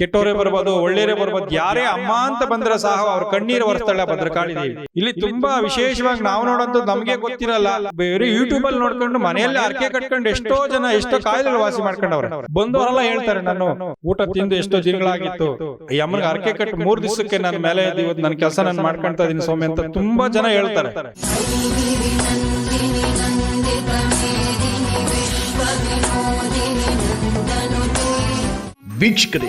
ಕೆಟ್ಟೋರೇ ಬರ್ಬೋದು ಒಳ್ಳೆಯವರೇ ಬರ್ಬೋದು ಯಾರೇ ಅಮ್ಮ ಅಂತ ಬಂದ್ರೆ ಸಹ ಅವ್ರ ಕಣ್ಣೀರು ಒರೆಸ್ತಾಳೆ ಭದ್ರಕಾಳಿ ದೇವಿ ಇಲ್ಲಿ ತುಂಬಾ ವಿಶೇಷವಾಗಿ ನಾವು ನೋಡಂತ ನಮ್ಗೆ ಗೊತ್ತಿರಲ್ಲ. ಬೇರೆ ಯೂಟ್ಯೂಬ್ ಅಲ್ಲಿ ನೋಡ್ಕೊಂಡು ಮನೆಯಲ್ಲಿ ಅರ್ಕೆ ಕಟ್ಕೊಂಡು ಎಷ್ಟೋ ಜನ ಎಷ್ಟೋ ಕಾಯಿಲೆ ವಾಸಿ ಮಾಡ್ಕೊಂಡವ್ರೆ. ಬಂದವರೆಲ್ಲ ಹೇಳ್ತಾರೆ ನಾನು ಊಟ ತಿಂದು ಎಷ್ಟೋ ದಿನಗಳಾಗಿತ್ತು. ಈ ಅಮ್ಮನಿಗೆ ಅರ್ಕೆ ಕಟ್ಟು ಮೂರ್ ದಿವಸಕ್ಕೆ ನನ್ನ ಮೇಲೆ ಇವತ್ತು ನನ್ನ ಕೆಲಸ ನಾನು ಮಾಡ್ಕೊಂತ ಇದೀನಿ ಸೌಮ್ಯ ಅಂತ ತುಂಬಾ ಜನ ಹೇಳ್ತಾರೆ. ವೀಕ್ಷಕರೇ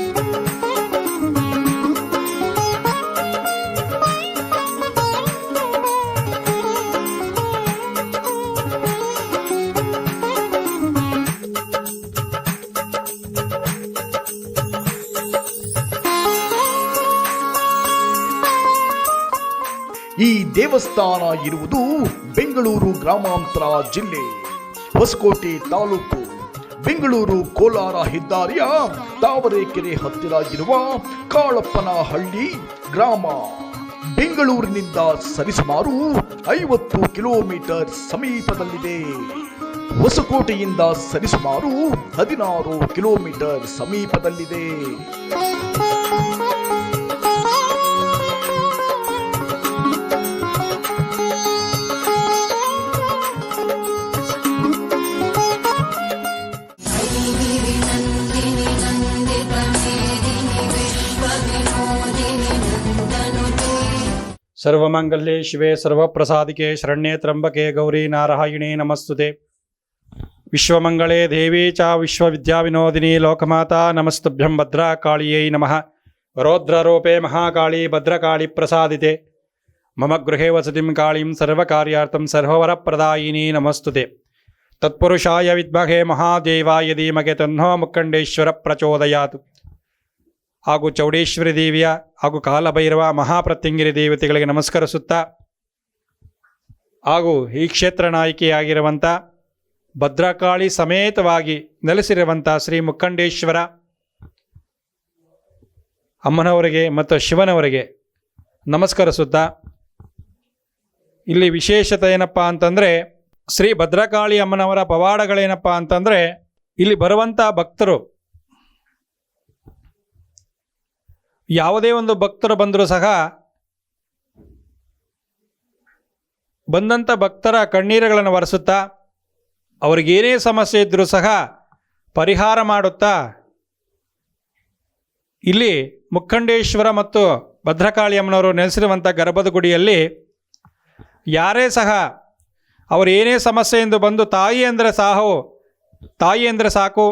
ದೇವಸ್ಥಾನ ಇರುವುದು ಬೆಂಗಳೂರು ಗ್ರಾಮಾಂತರ ಜಿಲ್ಲೆ, ಹೊಸಕೋಟೆ ತಾಲೂಕು. ಬೆಂಗಳೂರು ಕೋಲಾರ ಹೆದ್ದಾರಿಯ ತಾವರೆಕೆರೆ ಹತ್ತಿರ ಇರುವ ಕಾಳಪ್ಪನಹಳ್ಳಿ ಗ್ರಾಮ. ಬೆಂಗಳೂರಿನಿಂದ ಸರಿಸುಮಾರು ಐವತ್ತು ಕಿಲೋಮೀಟರ್ ಸಮೀಪದಲ್ಲಿದೆ. ಹೊಸಕೋಟೆಯಿಂದ ಸರಿಸುಮಾರು ಹದಿನಾರು ಕಿಲೋಮೀಟರ್ ಸಮೀಪದಲ್ಲಿದೆ. ಸರ್ವಮಂಗಲ್ಯೆ ಶಿವೆ ಸರ್ವಪ್ರಸಾದಿಕೆ ಶರಣ್ಯೇ ತ್ರಂಬಕೆ ಗೌರಿ ನಾರಾಯಣೇ ನಮಸ್ತುತೆ. ವಿಶ್ವಮಂಗಳೇ ದೇವಿ ಚ ವಿಶ್ವವಿದ್ಯಾವಿನೋದಿನಿ ಲೋಕಮಾತಾ ನಮಸ್ತುಭ್ಯಂ ಭದ್ರಾ ಕಾಳಿಯೈ ನಮಃ. ರೋದ್ರರೂಪೇ ಮಹಾಕಾಳಿ ಭದ್ರಕಾಳಿ ಪ್ರಸಾದಿತೆ. ಮಮ ಗೃಹೇ ವಸತಿಂ ಕಾಳಿಂ ಸರ್ವಕಾರ್ಯಾರ್ಥಂ ಸರ್ವವರಪ್ರದಾಯಿನಿ ನಮಸ್ತುತೆ. ತತ್ಪುರುಷಾಯ ವಿದ್ಮಹೇ ಮಹಾದೇವಾಯ ಧೀಮಗೆ ತನ್ನೋ ಮುಖಂಡೇಶ್ವರ ಪ್ರಚೋದಯಾತು. ಹಾಗೂ ಚೌಡೇಶ್ವರಿ ದೇವಿಯ ಹಾಗೂ ಕಾಲಭೈರವ ಮಹಾಪ್ರತ್ಯಂಗಿರಿ ದೇವತೆಗಳಿಗೆ ನಮಸ್ಕರಿಸುತ್ತಾ, ಹಾಗೂ ಈ ಕ್ಷೇತ್ರ ನಾಯಕಿಯಾಗಿರುವಂಥ ಭದ್ರಕಾಳಿ ಸಮೇತವಾಗಿ ನೆಲೆಸಿರುವಂಥ ಶ್ರೀ ಮುಖಂಡೇಶ್ವರ ಅಮ್ಮನವರಿಗೆ ಮತ್ತು ಶಿವನವರಿಗೆ ನಮಸ್ಕರಿಸುತ್ತಾ, ಇಲ್ಲಿ ವಿಶೇಷತೆ ಏನಪ್ಪ ಅಂತಂದರೆ ಶ್ರೀ ಭದ್ರಕಾಳಿ ಅಮ್ಮನವರ ಪವಾಡಗಳೇನಪ್ಪ ಅಂತಂದರೆ ಇಲ್ಲಿ ಬರುವಂಥ ಭಕ್ತರು ಯಾವುದೇ ಒಂದು ಭಕ್ತರು ಬಂದರೂ ಸಹ ಬಂದಂಥ ಭಕ್ತರ ಕಣ್ಣೀರುಗಳನ್ನು ಒರೆಸುತ್ತಾ ಅವ್ರಿಗೇನೇ ಸಮಸ್ಯೆ ಇದ್ದರೂ ಸಹ ಪರಿಹಾರ ಮಾಡುತ್ತಾ, ಇಲ್ಲಿ ಮುಖಂಡೇಶ್ವರ ಮತ್ತು ಭದ್ರಕಾಳಿಯಮ್ಮನವರು ನೆಲೆಸಿರುವಂಥ ಗರ್ಭದ ಗುಡಿಯಲ್ಲಿ ಯಾರೇ ಸಹ ಅವರು ಏನೇ ಸಮಸ್ಯೆ ಎಂದು ಬಂದು ತಾಯಿ ಅಂದರೆ ಸಾಹು, ತಾಯಿ ಅಂದರೆ ಸಾಕು,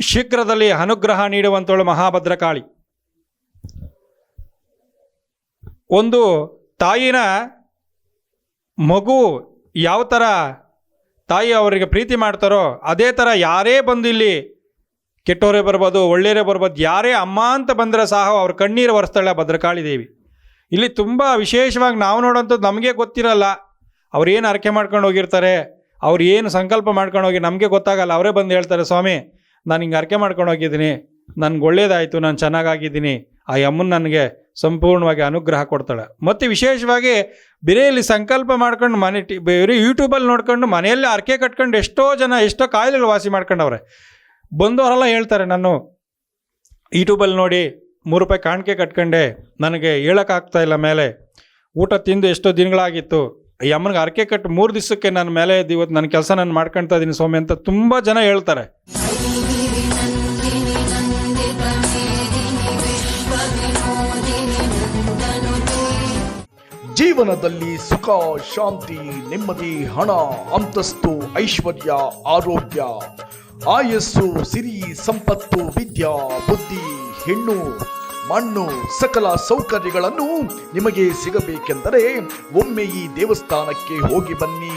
ಶೀಘ್ರದಲ್ಲಿ ಅನುಗ್ರಹ ನೀಡುವಂಥವಳು ಮಹಾಭದ್ರಕಾಳಿ. ಒಂದು ತಾಯಿನ ಮಗು ಯಾವ ಥರ ತಾಯಿ ಅವರಿಗೆ ಪ್ರೀತಿ ಮಾಡ್ತಾರೋ ಅದೇ ಥರ ಯಾರೇ ಬಂದು ಇಲ್ಲಿ ಕೆಟ್ಟೋರೇ ಬರ್ಬೋದು, ಒಳ್ಳೆಯರೇ ಬರ್ಬೋದು, ಯಾರೇ ಅಮ್ಮ ಅಂತ ಬಂದರೆ ಸಹ ಅವ್ರ ಕಣ್ಣೀರು ಒರೆಸ್ತಾಳೆ ಭದ್ರಕಾಳಿ ದೇವಿ. ಇಲ್ಲಿ ತುಂಬ ವಿಶೇಷವಾಗಿ ನಾವು ನೋಡೋಂಥದ್ದು ನಮಗೆ ಗೊತ್ತಿರಲ್ಲ. ಅವ್ರು ಏನು ಅರಕೆ ಮಾಡ್ಕೊಂಡು ಹೋಗಿರ್ತಾರೆ, ಅವ್ರು ಏನು ಸಂಕಲ್ಪ ಮಾಡ್ಕೊಂಡು ಹೋಗಿ ನಮಗೆ ಗೊತ್ತಾಗಲ್ಲ, ಅವರೇ ಬಂದು ಹೇಳ್ತಾರೆ, ಸ್ವಾಮಿ, ನಾನು ಹಿಂಗೆ ಅರಕೆ ಮಾಡ್ಕೊಂಡು ಹೋಗಿದ್ದೀನಿ, ನನಗೆ ಒಳ್ಳೇದಾಯಿತು, ನಾನು ಚೆನ್ನಾಗಾಗಿದ್ದೀನಿ ಆ ಅಮ್ಮನ ನನಗೆ ಸಂಪೂರ್ಣವಾಗಿ ಅನುಗ್ರಹ ಕೊಡ್ತಾಳೆ. ಮತ್ತು ವಿಶೇಷವಾಗಿ ಬಿರೆಯಲ್ಲಿ ಸಂಕಲ್ಪ ಮಾಡ್ಕೊಂಡು ಮನೆ ಟಿ, ಬೇರೆ ಯೂಟ್ಯೂಬಲ್ಲಿ ನೋಡ್ಕೊಂಡು ಮನೆಯಲ್ಲಿ ಅರ್ಕೆ ಕಟ್ಕೊಂಡು ಎಷ್ಟೋ ಜನ, ಎಷ್ಟೋ ಕಾಯಿಲೆಗಳು ವಾಸಿ ಮಾಡ್ಕೊಂಡವ್ರೆ. ಬಂದವರೆಲ್ಲ ಹೇಳ್ತಾರೆ, ನಾನು ಯೂಟ್ಯೂಬಲ್ಲಿ ನೋಡಿ ಮೂರು ರೂಪಾಯಿ ಕಾಣಿಕೆ ಕಟ್ಕೊಂಡೆ, ನನಗೆ ಹೇಳೋಕ್ಕಾಗ್ತಾ ಇಲ್ಲ ಮೇಲೆ. ಊಟ ತಿಂದು ಎಷ್ಟೋ ದಿನಗಳಾಗಿತ್ತು. ಈ ಅಮ್ಮನಿಗೆ ಅರಕೆ ಕಟ್ಟು ಮೂರು ದಿವಸಕ್ಕೆ ನನ್ನ ಮೇಲೆ ಇವತ್ತು ನನ್ನ ಕೆಲಸ ನಾನು ಮಾಡ್ಕೊಳ್ತಾ ಇದ್ದೀನಿ ಸ್ವಾಮಿ ಅಂತ ತುಂಬ ಜನ ಹೇಳ್ತಾರೆ. ಜೀವನದಲ್ಲಿ ಸುಖ, ಶಾಂತಿ, ನೆಮ್ಮದಿ, ಹಣ, ಅಂತಸ್ತು, ಐಶ್ವರ್ಯ, ಆರೋಗ್ಯ, ಆಯಸ್ಸು, ಸಿರಿ, ಸಂಪತ್ತು, ವಿದ್ಯಾ, ಬುದ್ಧಿ, ಹೆಣ್ಣು, ಮಣ್ಣು, ಸಕಲ ಸೌಕರ್ಯಗಳನ್ನು ನಿಮಗೆ ಸಿಗಬೇಕೆಂದರೆ ಒಮ್ಮೆ ಈ ದೇವಸ್ಥಾನಕ್ಕೆ ಹೋಗಿ ಬನ್ನಿ.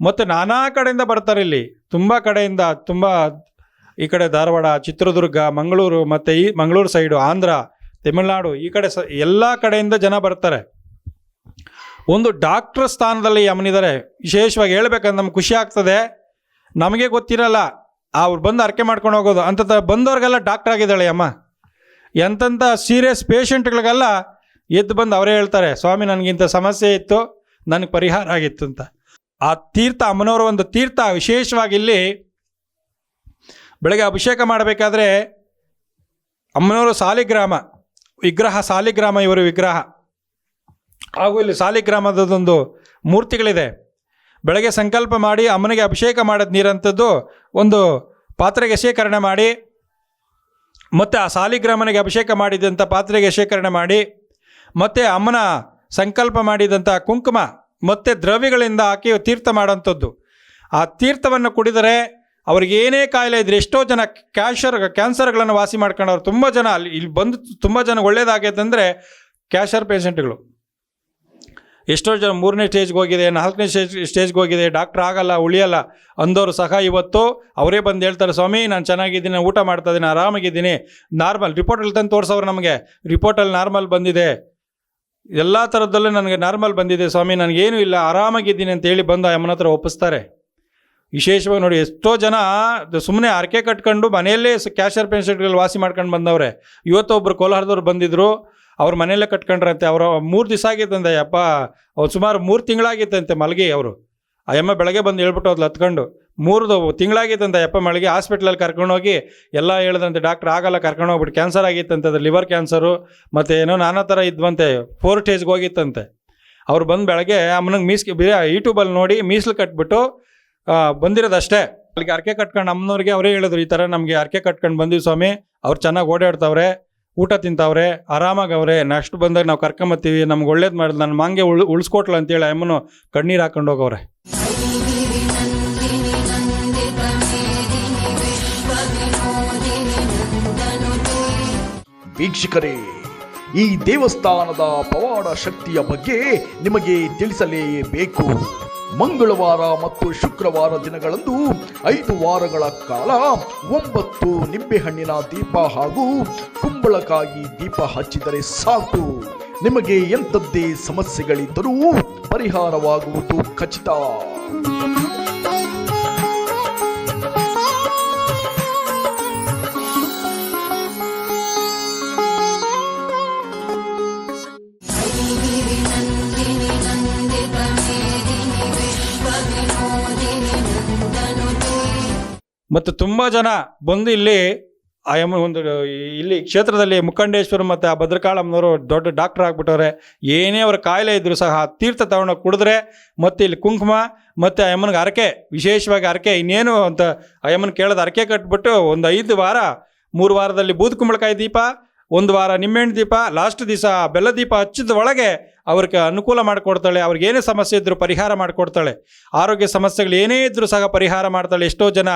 ಮತ್ತು ನಾನಾ ಕಡೆಯಿಂದ ಬರ್ತಾರೆ ಇಲ್ಲಿ. ತುಂಬ ಕಡೆಯಿಂದ ತುಂಬ ಈ ಕಡೆ ಧಾರವಾಡ, ಚಿತ್ರದುರ್ಗ, ಮಂಗಳೂರು ಮತ್ತು ಈ ಮಂಗಳೂರು ಸೈಡು ಆಂಧ್ರ, ತಮಿಳುನಾಡು ಈ ಕಡೆ ಸ ಎಲ್ಲ ಕಡೆಯಿಂದ ಜನ ಬರ್ತಾರೆ. ಒಂದು ಡಾಕ್ಟ್ರ್ ಸ್ಥಾನದಲ್ಲಿ ಯಮನಿದ್ದಾರೆ ವಿಶೇಷವಾಗಿ ಹೇಳ್ಬೇಕಂದ್ರೆ ನಮ್ಗೆ ಖುಷಿ ಆಗ್ತದೆ. ನಮಗೆ ಗೊತ್ತಿರಲ್ಲ. ಅವ್ರು ಬಂದು ಅರ್ಕೆ ಮಾಡ್ಕೊಂಡು ಹೋಗೋದು. ಅಂತ ಬಂದವ್ರಿಗೆಲ್ಲ ಡಾಕ್ಟರ್ ಆಗಿದ್ದಾಳೆ ಅಮ್ಮ ಎಂತೆಂಥ ಸೀರಿಯಸ್ ಪೇಷಂಟ್ಗಳಿಗೆಲ್ಲ ಎದ್ದು ಬಂದು ಅವರೇ ಹೇಳ್ತಾರೆ, ಸ್ವಾಮಿ ನನಗಿಂತ ಸಮಸ್ಯೆ ಇತ್ತು. ನನಗೆ ಪರಿಹಾರ ಆಗಿತ್ತು ಅಂತ. ಆ ತೀರ್ಥ ಅಮ್ಮನವರ ಒಂದು ತೀರ್ಥ ವಿಶೇಷವಾಗಿ ಇಲ್ಲಿ ಬೆಳಗ್ಗೆ ಅಭಿಷೇಕ ಮಾಡಬೇಕಾದ್ರೆ ಅಮ್ಮನವರು ಸಾಲಿಗ್ರಾಮ, ವಿಗ್ರಹ, ಸಾಲಿಗ್ರಾಮ ಇವರು ವಿಗ್ರಹ. ಹಾಗೂ ಇಲ್ಲಿ ಸಾಲಿಗ್ರಾಮದೊಂದು ಮೂರ್ತಿಗಳಿದೆ. ಬೆಳಗ್ಗೆ ಸಂಕಲ್ಪ ಮಾಡಿ ಅಮ್ಮನಿಗೆ ಅಭಿಷೇಕ ಮಾಡೋದು ನೀರಂಥದ್ದು ಒಂದು ಪಾತ್ರೆಗೆ ಶೇಖರಣೆ ಮಾಡಿ, ಮತ್ತು ಆ ಸಾಲಿಗ್ರಾಮನಿಗೆ ಅಭಿಷೇಕ ಮಾಡಿದಂಥ ಪಾತ್ರೆಗೆ ಶೇಖರಣೆ ಮಾಡಿ, ಮತ್ತು ಅಮ್ಮನ ಸಂಕಲ್ಪ ಮಾಡಿದಂಥ ಕುಂಕುಮ ಮತ್ತು ದ್ರವ್ಯಗಳಿಂದ ಹಾಕಿ ತೀರ್ಥ ಮಾಡೋಂಥದ್ದು. ಆ ತೀರ್ಥವನ್ನು ಕುಡಿದರೆ ಅವ್ರಿಗೆ ಏನೇ ಕಾಯಿಲೆ ಇದ್ರೆ ಎಷ್ಟೋ ಜನ ಕ್ಯಾಶರ್ ಕ್ಯಾನ್ಸರ್ಗಳನ್ನು ವಾಸಿ ಮಾಡ್ಕೊಂಡವ್ರು ತುಂಬ ಜನ ಅಲ್ಲಿ, ಇಲ್ಲಿ ಬಂದು ತುಂಬ ಜನ ಒಳ್ಳೇದಾಗೈತೆ ಅಂದರೆ ಕ್ಯಾನ್ಸರ್ ಪೇಷಂಟ್ಗಳು. ಎಷ್ಟೋ ಜನ ಮೂರನೇ ಸ್ಟೇಜ್ಗೆ ಹೋಗಿದೆ, ನಾಲ್ಕನೇ ಸ್ಟೇಜ್, ಸ್ಟೇಜ್ಗೆ ಹೋಗಿದೆ, ಡಾಕ್ಟ್ರ್ ಆಗಲ್ಲ, ಉಳಿಯಲ್ಲ ಅಂದವರು ಸಹ ಇವತ್ತು ಅವರೇ ಬಂದು ಹೇಳ್ತಾರೆ, ಸ್ವಾಮಿ, ನಾನು ಚೆನ್ನಾಗಿದ್ದೀನಿ ನಾನು ಊಟ ಮಾಡ್ತಾ ಇದ್ದೀನಿ, ಆರಾಮಾಗಿದ್ದೀನಿ. ನಾರ್ಮಲ್, ರಿಪೋರ್ಟಲ್ಲಿ ತಂದು ತೋರಿಸೋರು ನಮಗೆ. ರಿಪೋರ್ಟಲ್ಲಿ ನಾರ್ಮಲ್ ಬಂದಿದೆ. ಎಲ್ಲ ಥರದಲ್ಲೂ ನನಗೆ ನಾರ್ಮಲ್ ಬಂದಿದೆ ಸ್ವಾಮಿ, ನನಗೇನು ಇಲ್ಲ, ಆರಾಮಾಗಿದ್ದೀನಿ ಅಂತ ಹೇಳಿ ಬಂದು ಅಮ್ಮನ ಹತ್ರ ಒಪ್ಪಿಸ್ತಾರೆ. ವಿಶೇಷವಾಗಿ ನೋಡಿ, ಎಷ್ಟೋ ಜನ ಸುಮ್ಮನೆ ಅರಕೆ ಕಟ್ಕೊಂಡು ಮನೆಯಲ್ಲೇ ಕ್ಯಾಶರ್ ಪೇಷಂಟ್ಗಳು ವಾಸಿ ಮಾಡ್ಕೊಂಡು ಬಂದವ್ರೆ. ಇವತ್ತು ಒಬ್ಬರು ಕೋಲಾರದವ್ರು ಬಂದಿದ್ದರು ಅವ್ರ ಮನೆಯಲ್ಲೇ ಕಟ್ಕೊಂಡ್ರಂತೆ, ಅವರು ಮೂರು ದಿವಸ ಆಗಿತ್ತಂತೆ ಅಪ್ಪ ಅವ್ರು ಸುಮಾರು ಮೂರು ತಿಂಗಳಾಗಿತ್ತಂತೆ ಮಲಗಿ ಅವರು. ಆ ಅಮ್ಮ ಬೆಳಗ್ಗೆ ಬಂದು ಹೇಳ್ಬಿಟ್ಟು ಅದ್ಲು ಹತ್ಕೊಂಡು ಮೂರು ತಿಂಗಳಾಗಿತ್ತಂತೆ ಅಪ್ಪ ಮಳಿಗೆ ಹಾಸ್ಪಿಟ್ಲಲ್ಲಿ ಕರ್ಕೊಂಡೋಗಿ ಎಲ್ಲ ಹೇಳಿದಂತೆ ಡಾಕ್ಟ್ರ್ ಆಗಲ್ಲ, ಕರ್ಕೊಂಡು ಹೋಗ್ಬಿಟ್ಟು ಕ್ಯಾನ್ಸರ್ ಆಗಿತ್ತಂತೆ ಅದು ಲಿವರ್ ಕ್ಯಾನ್ಸರು, ಮತ್ತು ಏನೋ ನಾನಾ ಥರ ಇದ್ವಂತೆ, ಫೋರ್ ಸ್ಟೇಜ್ಗೆ ಹೋಗಿತ್ತಂತೆ. ಅವ್ರು ಬಂದು ಬೆಳಗ್ಗೆ ಅಮ್ಮನಿಗೆ ಮೀಸ್ ಯೂಟ್ಯೂಬಲ್ಲಿ ನೋಡಿ ಮೀಸಲು ಕಟ್ಬಿಟ್ಟು ಬಂದಿರೋದು ಬಂದಿರೋದಷ್ಟೇ. ಅಲ್ಲಿಗೆ ಅರ್ಕೆ ಕಟ್ಕೊಂಡು ಅಮ್ಮನವ್ರಿಗೆ ಅವರೇ ಹೇಳಿದ್ರು, ಈ ಥರ ನಮಗೆ ಅರ್ಕೆ ಕಟ್ಕೊಂಡು ಬಂದಿವಿ ಸ್ವಾಮಿ, ಅವ್ರು ಚೆನ್ನಾಗಿ ಓಡಾಡ್ತಾವ್ರೆ, ಊಟ ತಿಂತಾವ್ರೆ, ಆರಾಮಾಗವ್ರೆ, ನೆಕ್ಸ್ಟ್ ಬಂದಾಗ ನಾವು ಕರ್ಕೊಂಬತ್ತೀವಿ, ನಮ್ಗೆ ಒಳ್ಳೇದು ಮಾಡಿದ್ ನನ್ನ ಮಾಂಗೆ ಉಳ್, ಉಳಿಸ್ಕೊಟ್ಲ ಅಂತೇಳಿ ಅಮ್ಮನು ಕಣ್ಣೀರು ಹಾಕೊಂಡು ಹೋಗವ್ರೆ. ವೀಕ್ಷಕರೇ, ಈ ದೇವಸ್ಥಾನದ ಪವಾಡ ಶಕ್ತಿಯ ಬಗ್ಗೆ ನಿಮಗೆ ತಿಳಿಸಲೇಬೇಕು. ಮಂಗಳವಾರ ಮತ್ತು ಶುಕ್ರವಾರ ದಿನಗಳಂದು ಐದು ವಾರಗಳ ಕಾಲ ಒಂಬತ್ತು ನಿಂಬೆಹಣ್ಣಿನ ದೀಪ ಹಾಗೂ ಕುಂಬಳಕಾಯಿ ದೀಪ ಹಚ್ಚಿದರೆ ಸಾಕು. ನಿಮಗೆ ಎಂಥದ್ದೇ ಸಮಸ್ಯೆಗಳಿದ್ದರೂ ಪರಿಹಾರವಾಗುವುದು ಖಚಿತ. ಮತ್ತು ತುಂಬ ಜನ ಬಂದು ಇಲ್ಲಿ ಆ ಒಂದು ಇಲ್ಲಿ ಕ್ಷೇತ್ರದಲ್ಲಿ ಮುಖಂಡೇಶ್ವರ ಮತ್ತು ಆ ಭದ್ರಕಾಳಮ್ಮನವರು ದೊಡ್ಡ ಡಾಕ್ಟರ್ ಆಗಿಬಿಟ್ಟವ್ರೆ. ಏನೇ ಅವ್ರ ಕಾಯಿಲೆ ಇದ್ದರೂ ಸಹ ಆ ತೀರ್ಥ ತಗೊಂಡು ಕುಡಿದ್ರೆ ಮತ್ತು ಇಲ್ಲಿ ಕುಂಕುಮ ಮತ್ತು ಆ ಅರಕೆ ವಿಶೇಷವಾಗಿ ಅರಕೆ ಇನ್ನೇನು ಅಂತ ಆ ಕೇಳಿದ ಕೇಳೋದು ಅರಕೆ ಕಟ್ಬಿಟ್ಟು ಒಂದು ಐದು ವಾರ, ಮೂರು ವಾರದಲ್ಲಿ ಬೂದ್ ಕುಂಬಳಕಾಯಿ ದೀಪ, ಒಂದು ವಾರ ನಿಂಬೆಹಣ್ಣು ದೀಪ, ಲಾಸ್ಟ್ ದಿವಸ ಬೆಲ್ಲ ದೀಪ ಹಚ್ಚಿದ ಒಳಗೆ ಅವ್ರಿಗೆ ಅನುಕೂಲ ಮಾಡಿಕೊಡ್ತಾಳೆ, ಅವ್ರಿಗೆ ಏನೇ ಸಮಸ್ಯೆ ಇದ್ದರೂ ಪರಿಹಾರ ಮಾಡಿಕೊಡ್ತಾಳೆ. ಆರೋಗ್ಯ ಸಮಸ್ಯೆಗಳು ಏನೇ ಇದ್ದರೂ ಸಹ ಪರಿಹಾರ ಮಾಡ್ತಾಳೆ. ಎಷ್ಟೋ ಜನ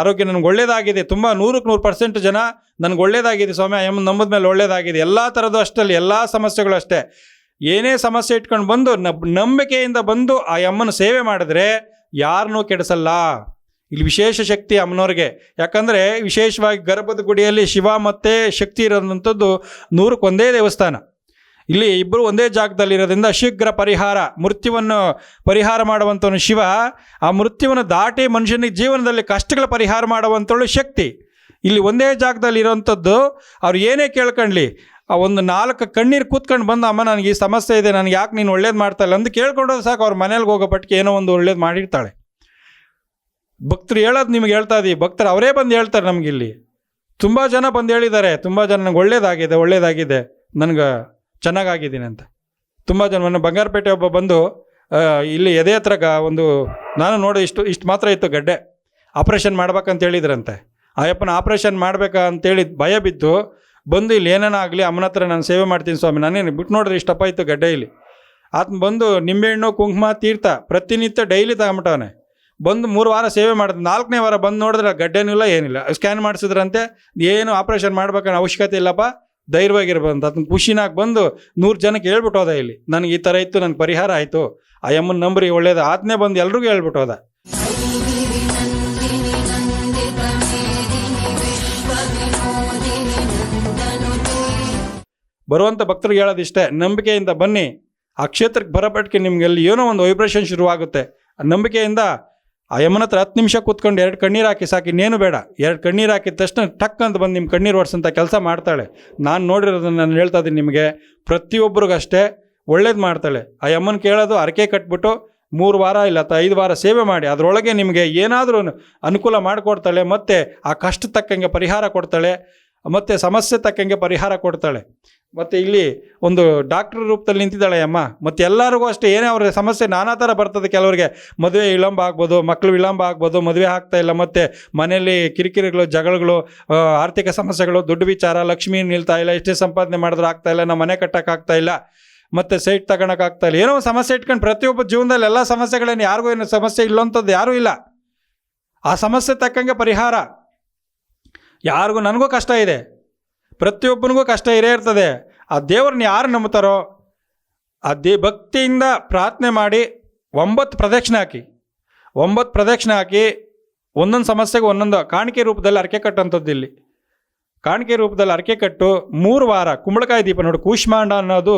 ಆರೋಗ್ಯ ನನಗೆ ಒಳ್ಳೆಯದಾಗಿದೆ ತುಂಬ ನೂರಕ್ಕೆ ನೂರು ಪರ್ಸೆಂಟ್ ಜನ ನನಗೆ ಒಳ್ಳೆಯದಾಗಿದೆ ಸ್ವಾಮಿ ಎಂ ನಂಬದ ಮೇಲೆ ಒಳ್ಳೆಯದಾಗಿದೆ ಎಲ್ಲ ಥರದ್ದು ಅಷ್ಟಲ್ಲಿ ಎಲ್ಲ ಸಮಸ್ಯೆಗಳು ಅಷ್ಟೇ. ಏನೇ ಸಮಸ್ಯೆ ಇಟ್ಕೊಂಡು ಬಂದು ನಬ್ ನಂಬಿಕೆಯಿಂದ ಬಂದು ಆ ಅಮ್ಮನ ಸೇವೆ ಮಾಡಿದ್ರೆ ಯಾರನ್ನೂ ಕೆಡಿಸಲ್ಲ. ಇಲ್ಲಿ ವಿಶೇಷ ಶಕ್ತಿ ಅಮ್ಮನವ್ರಿಗೆ. ಯಾಕಂದರೆ ವಿಶೇಷವಾಗಿ ಗರ್ಭದ ಗುಡಿಯಲ್ಲಿ ಶಿವ ಮತ್ತು ಶಕ್ತಿ ಇರೋದಂಥದ್ದು ನೂರಕ್ಕೊಂದೇ ದೇವಸ್ಥಾನ. ಇಲ್ಲಿ ಇಬ್ಬರು ಒಂದೇ ಜಾಗದಲ್ಲಿ ಇರೋದ್ರಿಂದ ಶೀಘ್ರ ಪರಿಹಾರ, ಮೃತ್ಯುವನ್ನು ಪರಿಹಾರ ಮಾಡುವಂಥವನು ಶಿವ. ಆ ಮೃತ್ಯುವನ್ನು ದಾಟಿ ಮನುಷ್ಯನಿಗೆ ಜೀವನದಲ್ಲಿ ಕಷ್ಟಗಳ ಪರಿಹಾರ ಮಾಡುವಂಥವಳು ಶಕ್ತಿ. ಇಲ್ಲಿ ಒಂದೇ ಜಾಗದಲ್ಲಿ ಇರೋವಂಥದ್ದು ಅವ್ರು ಏನೇ ಕೇಳ್ಕೊಳ್ಳಿ ಆ ಒಂದು ನಾಲ್ಕು ಕಣ್ಣೀರು ಕೂತ್ಕೊಂಡು ಬಂದು ಅಮ್ಮ, ನನಗೆ ಈ ಸಮಸ್ಯೆ ಇದೆ, ನನಗೆ ಯಾಕೆ ನೀನು ಒಳ್ಳೇದು ಮಾಡ್ತಾ ಇಲ್ಲ? ಅಂತ ಕೇಳ್ಕೊಂಡೋದು ಸಾಕು, ಅವ್ರ ಮನೇಲಿ ಹೋಗೋ ಪಟ್ಟಿಗೆ ಏನೋ ಒಂದು ಒಳ್ಳೇದು ಮಾಡಿರ್ತಾಳೆ. ಭಕ್ತರು ಹೇಳೋದು ನಿಮ್ಗೆ ಹೇಳ್ತಾ ಇದೀವಿ, ಭಕ್ತರು ಅವರೇ ಬಂದು ಹೇಳ್ತಾರೆ ನಮಗಿಲ್ಲಿ ತುಂಬ ಜನ ಬಂದು ಹೇಳಿದ್ದಾರೆ, ತುಂಬ ಜನ ನನಗೆ ಒಳ್ಳೇದಾಗಿದೆ ಒಳ್ಳೇದಾಗಿದೆ, ನನಗೆ ಚೆನ್ನಾಗಾಗಿದ್ದೀನಿ ಅಂತ ತುಂಬ ಜನ ಮೊನ್ನೆ ಬಂಗಾರಪೇಟೆ ಒಬ್ಬ ಬಂದು ಇಲ್ಲಿ ಎದೆ ಹತ್ರ ಒಂದು, ನಾನು ನೋಡಿ ಇಷ್ಟು ಇಷ್ಟು ಮಾತ್ರ ಇತ್ತು ಗಡ್ಡೆ. ಆಪ್ರೇಷನ್ ಮಾಡ್ಬೇಕಂತ ಹೇಳಿದ್ರಂತೆ. ಅಯ್ಯಪ್ಪನ ಆಪ್ರೇಷನ್ ಮಾಡ್ಬೇಕಾ ಅಂತೇಳಿ ಭಯ ಬಿದ್ದು, ಬಂದು ಇಲ್ಲಿ ಏನೇನೋ ಆಗಲಿ, ಅಮ್ಮನ ಹತ್ರ ನಾನು ಸೇವೆ ಮಾಡ್ತೀನಿ ಸ್ವಾಮಿ, ನಾನೇನು ಬಿಟ್ಟು ನೋಡಿದ್ರೆ ಇಷ್ಟಪ್ಪ ಇತ್ತು ಗಡ್ಡೆ ಇಲ್ಲಿ. ಆತನ ಬಂದು ನಿಂಬೆಹಣ್ಣು, ಕುಂಕುಮ, ತೀರ್ಥ, ಪ್ರತಿನಿತ್ಯ ಡೈಲಿ ತಗೊಂಬಿಟ್ಟವನೆ. ಬಂದು ಮೂರು ವಾರ ಸೇವೆ ಮಾಡಿದ್, ನಾಲ್ಕನೇ ವಾರ ಬಂದು ನೋಡಿದ್ರೆ ಗಡ್ಡೆನೂ ಇಲ್ಲ, ಏನಿಲ್ಲ. ಸ್ಕ್ಯಾನ್ ಮಾಡಿಸಿದ್ರಂತೆ, ಏನು ಆಪ್ರೇಷನ್ ಮಾಡ್ಬೇಕನ್ನೋ ಅವಶ್ಯಕತೆ ಇಲ್ಲಪ್ಪ. ಧೈರ್ಯವಾಗಿರ್ಬಂದು, ಅದನ್ನ ಖುಷಿನಾಗ ಬಂದು ನೂರು ಜನಕ್ಕೆ ಹೇಳ್ಬಿಟ್ಟು ಹೋದ ಇಲ್ಲಿ. ನನಗೆ ಈ ಥರ ಇತ್ತು, ನನಗೆ ಪರಿಹಾರ ಆಯಿತು. ಆ ಯಮ್ಮನ ನಂಬ್ರಿ ಒಳ್ಳೇದು ಆತ್ನೇ ಬಂದು ಎಲ್ರಿಗೂ ಹೇಳ್ಬಿಟ್ಟು ಹೋದ. ಬರುವಂಥ ಭಕ್ತರಿಗೆ ಹೇಳೋದಿಷ್ಟೇ ನಂಬಿಕೆಯಿಂದ ಬನ್ನಿ. ಆ ಕ್ಷೇತ್ರಕ್ಕೆ ಬರಪಟ್ಟಿಗೆ ನಿಮ್ಗೆಲ್ಲಿ ಏನೋ ಒಂದು ವೈಬ್ರೇಷನ್ ಶುರುವಾಗುತ್ತೆ. ಆ ನಂಬಿಕೆಯಿಂದ ಆ ಯಮನ ಹತ್ರ ಹತ್ತು ನಿಮಿಷ ಕೂತ್ಕೊಂಡು ಎರಡು ಕಣ್ಣೀರು ಹಾಕಿ ಸಾಕಿ ಇನ್ನೇನು ಬೇಡ. ಎರಡು ಕಣ್ಣೀರು ಹಾಕಿದ ತಕ್ಷಣ ಟಕ್ ಅಂತ ಬಂದು ನಿಮ್ಮ ಕಣ್ಣೀರು ಒರೆಸಂತ ಕೆಲಸ ಮಾಡ್ತಾಳೆ. ನಾನು ನೋಡಿರೋದನ್ನು ನಾನು ಹೇಳ್ತಾ ಇದ್ದೀನಿ ನಿಮಗೆ. ಪ್ರತಿಯೊಬ್ಬರಿಗಷ್ಟೇ ಒಳ್ಳೇದು ಮಾಡ್ತಾಳೆ. ಆ ಯಮ್ಮನ ಕೇಳೋದು ಅರಕೆ ಕಟ್ಬಿಟ್ಟು ಮೂರು ವಾರ ಇಲ್ಲ ಅಥವಾ ಐದು ವಾರ ಸೇವೆ ಮಾಡಿ. ಅದರೊಳಗೆ ನಿಮಗೆ ಏನಾದರೂ ಅನುಕೂಲ ಮಾಡಿಕೊಡ್ತಾಳೆ ಮತ್ತು ಆ ಕಷ್ಟ ತಕ್ಕಂಗೆ ಪರಿಹಾರ ಕೊಡ್ತಾಳೆ. ಮತ್ತು ಸಮಸ್ಯೆ ತಕ್ಕಂಗೆ ಪರಿಹಾರ ಕೊಡ್ತಾಳೆ. ಮತ್ತು ಇಲ್ಲಿ ಒಂದು ಡಾಕ್ಟ್ರ್ ರೂಪದಲ್ಲಿ ನಿಂತಿದ್ದಾಳೆ ಅಮ್ಮ. ಮತ್ತು ಎಲ್ಲರಿಗೂ ಅಷ್ಟೇ, ಏನೇ ಅವ್ರ ಸಮಸ್ಯೆ ನಾನಾ ಥರ ಬರ್ತದೆ. ಕೆಲವರಿಗೆ ಮದುವೆ ವಿಳಂಬ ಆಗ್ಬೋದು ಮಕ್ಕಳು ವಿಳಂಬ ಆಗ್ಬೋದು, ಮದುವೆ ಆಗ್ತಾ ಇಲ್ಲ. ಮತ್ತು ಮನೆಯಲ್ಲಿ ಕಿರಿಕಿರಿಗಳು, ಜಗಳಗಳು ಆರ್ಥಿಕ ಸಮಸ್ಯೆಗಳು, ದುಡ್ಡು ವಿಚಾರ, ಲಕ್ಷ್ಮಿ ನಿಲ್ತಾ ಇಲ್ಲ, ಎಷ್ಟೇ ಸಂಪಾದನೆ ಮಾಡಿದ್ರೆ ಆಗ್ತಾ ಇಲ್ಲ, ನಮ್ಮ ಮನೆ ಕಟ್ಟೋಕ್ಕಾಗ್ತಾ ಇಲ್ಲ. ಮತ್ತು ಸೈಟ್ ತಗೊಳಕ್ಕಾಗ್ತಾ ಇಲ್ಲ. ಏನೋ ಸಮಸ್ಯೆ ಇಟ್ಕೊಂಡು ಪ್ರತಿಯೊಬ್ಬ ಜೀವನದಲ್ಲಿ ಎಲ್ಲ ಸಮಸ್ಯೆಗಳೇನು ಯಾರಿಗೂ ಏನು ಸಮಸ್ಯೆ ಇಲ್ಲೋಂಥದ್ದು ಯಾರೂ ಇಲ್ಲ. ಆ ಸಮಸ್ಯೆ ತಕ್ಕಂಗೆ ಪರಿಹಾರ. ಯಾರಿಗೂ ನನಗೂ ಕಷ್ಟ ಇದೆ. ಪ್ರತಿಯೊಬ್ಬನಿಗೂ ಕಷ್ಟ ಇರೇ ಇರ್ತದೆ. ಆ ದೇವ್ರನ್ನ ಯಾರು ನಂಬುತ್ತಾರೋ, ಆ ದೇ ಭಕ್ತಿಯಿಂದ ಪ್ರಾರ್ಥನೆ ಮಾಡಿ ಒಂಬತ್ತು ಪ್ರದಕ್ಷಿಣೆ ಹಾಕಿ, ಒಂಬತ್ತು ಪ್ರದಕ್ಷಿಣೆ ಹಾಕಿ ಒಂದೊಂದು ಸಮಸ್ಯೆಗೆ ಒಂದೊಂದು ಕಾಣಿಕೆ ರೂಪದಲ್ಲಿ ಅರಕೆ ಕಟ್ಟುವಂಥದ್ದು ಇಲ್ಲಿ. ಕಾಣಿಕೆ ರೂಪದಲ್ಲಿ ಅರಕೆ ಕಟ್ಟು ಮೂರು ವಾರ ಕುಂಬಳಕಾಯಿ ದೀಪ ನೋಡಿ ಕೂಶ್ಮಾಂಡ ಅನ್ನೋದು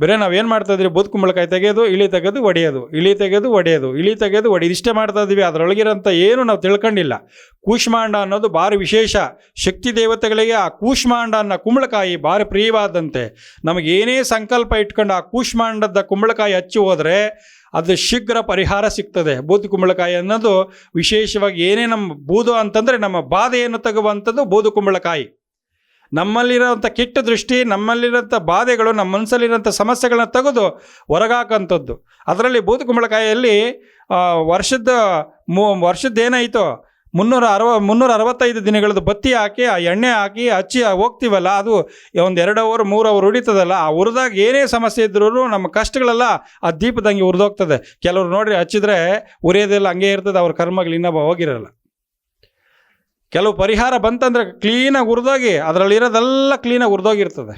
ಬೇರೆ ಏನು ಮಾಡ್ತಾ ಇದ್ರಿ? ಬೂದ್ ಕುಂಬಳಕಾಯಿ ತೆಗೆಯೋದು ಇಳಿ ತೆಗೆದು, ಒಡೆಯೋದು. ಇಳಿ ತೆಗೆದು, ಒಡೆಯೋದು. ಇಳಿ ತೆಗೆದು, ಒಡೆಯೋದು. ಇಷ್ಟೇ ಮಾಡ್ತಾ ಇದ್ವಿ. ಅದರೊಳಗಿರೋಂಥ ಏನು ನಾವು ತಿಳ್ಕೊಂಡಿಲ್ಲ. ಕೂಷ್ಮಾಂಡ ಅನ್ನೋದು ಭಾರಿ ವಿಶೇಷ. ಶಕ್ತಿ ದೇವತೆಗಳಿಗೆ ಆ ಕೂಷ್ಮಾಂಡ ಅನ್ನೋ ಕುಂಬಳಕಾಯಿ ಭಾರಿ ಪ್ರಿಯವಾದಂತೆ. ನಮಗೇನೇ ಸಂಕಲ್ಪ ಇಟ್ಕೊಂಡು ಆ ಕೂಷ್ಮಾಂಡದ ಕುಂಬಳಕಾಯಿ ಹಚ್ಚಿ ಹೋದರೆ ಅದು ಶೀಘ್ರ ಪರಿಹಾರ ಸಿಗ್ತದೆ. ಬೂದು ಕುಂಬಳಕಾಯಿ ಅನ್ನೋದು ವಿಶೇಷವಾಗಿ ಏನೇ ನಮ್ಮ ಬೂದು ಅಂತಂದರೆ ನಮ್ಮ ಬಾಧೆಯನ್ನು ತೆಗುವಂಥದ್ದು ಬೂದು ಕುಂಬಳಕಾಯಿ. ನಮ್ಮಲ್ಲಿರೋಂಥ ಕೆಟ್ಟ ದೃಷ್ಟಿ ನಮ್ಮಲ್ಲಿರೋಂಥ ಬಾಧೆಗಳು, ನಮ್ಮ ಮನಸ್ಸಲ್ಲಿರೋಂಥ ಸಮಸ್ಯೆಗಳನ್ನ ತೆಗೆದು ಹೊರಗಾಕಂಥದ್ದು. ಅದರಲ್ಲಿ ಬೂದು ಕುಂಬಳಕಾಯಿಯಲ್ಲಿ ವರ್ಷದ ಮೂ, ವರ್ಷದ ಏನಾಯಿತೋ, ಮುನ್ನೂರ ಅರವ, ಮುನ್ನೂರ ಅರವತ್ತೈದು ದಿನಗಳದ್ದು ಬತ್ತಿ ಹಾಕಿ, ಆ ಎಣ್ಣೆ ಹಾಕಿ, ಹಚ್ಚಿ ಹೋಗ್ತೀವಲ್ಲ, ಅದು ಒಂದು ಎರಡು ಅವರ್, ಮೂರು ಅವರ್ ಉಡಿತದಲ್ಲ ಆ ಹುರಿದಾಗ ಏನೇ ಸಮಸ್ಯೆ ಇದ್ರೂ ನಮ್ಮ ಕಷ್ಟಗಳೆಲ್ಲ ಆ ದೀಪದಂಗೆ ಉರಿದೋಗ್ತದೆ. ಕೆಲವರು ನೋಡ್ರಿ, ಹಚ್ಚಿದ್ರೆ ಉರಿಯೋದೆಲ್ಲ ಹಂಗೆ ಇರ್ತದೆ, ಅವ್ರ ಕರ್ಮಗಳು ಇನ್ನೊಬ್ಬ ಹೋಗಿರಲ್ಲ. ಕೆಲವು ಪರಿಹಾರ ಬಂತಂದರೆ ಕ್ಲೀನಾಗಿ ಉರಿದೋಗಿ ಅದರಲ್ಲಿರೋದೆಲ್ಲ ಕ್ಲೀನಾಗಿ ಉರಿದೋಗಿರ್ತದೆ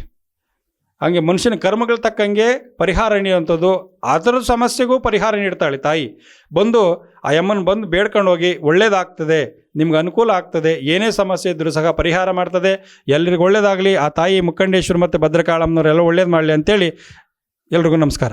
ಹಾಗೆ ಮನುಷ್ಯನ ಕರ್ಮಗಳ ತಕ್ಕಂಗೆ ಪರಿಹಾರ ನೀಡುವಂಥದ್ದು ಅದರ ಸಮಸ್ಯೆಗೂ ಪರಿಹಾರ ನೀಡ್ತಾಳೆ ತಾಯಿ. ಬಂದು, ಆ ಯಮ್ಮನ ಬಂದು ಬೇಡ್ಕೊಂಡು ಹೋಗಿ, ಒಳ್ಳೇದಾಗ್ತದೆ, ನಿಮ್ಗೆ ಅನುಕೂಲ ಆಗ್ತದೆ, ಏನೇ ಸಮಸ್ಯೆ ಇದ್ದರೂ ಸಹ ಪರಿಹಾರ ಮಾಡ್ತದೆ, ಎಲ್ರಿಗೂ ಒಳ್ಳೇದಾಗಲಿ, ಆ ತಾಯಿ ಮುಖಂಡೇಶ್ವರ ಮತ್ತು ಭದ್ರಕಾಳಮ್ಮನವರೆಲ್ಲ ಒಳ್ಳೇದು ಮಾಡಲಿ ಅಂತೇಳಿ ಎಲ್ರಿಗೂ ನಮಸ್ಕಾರ.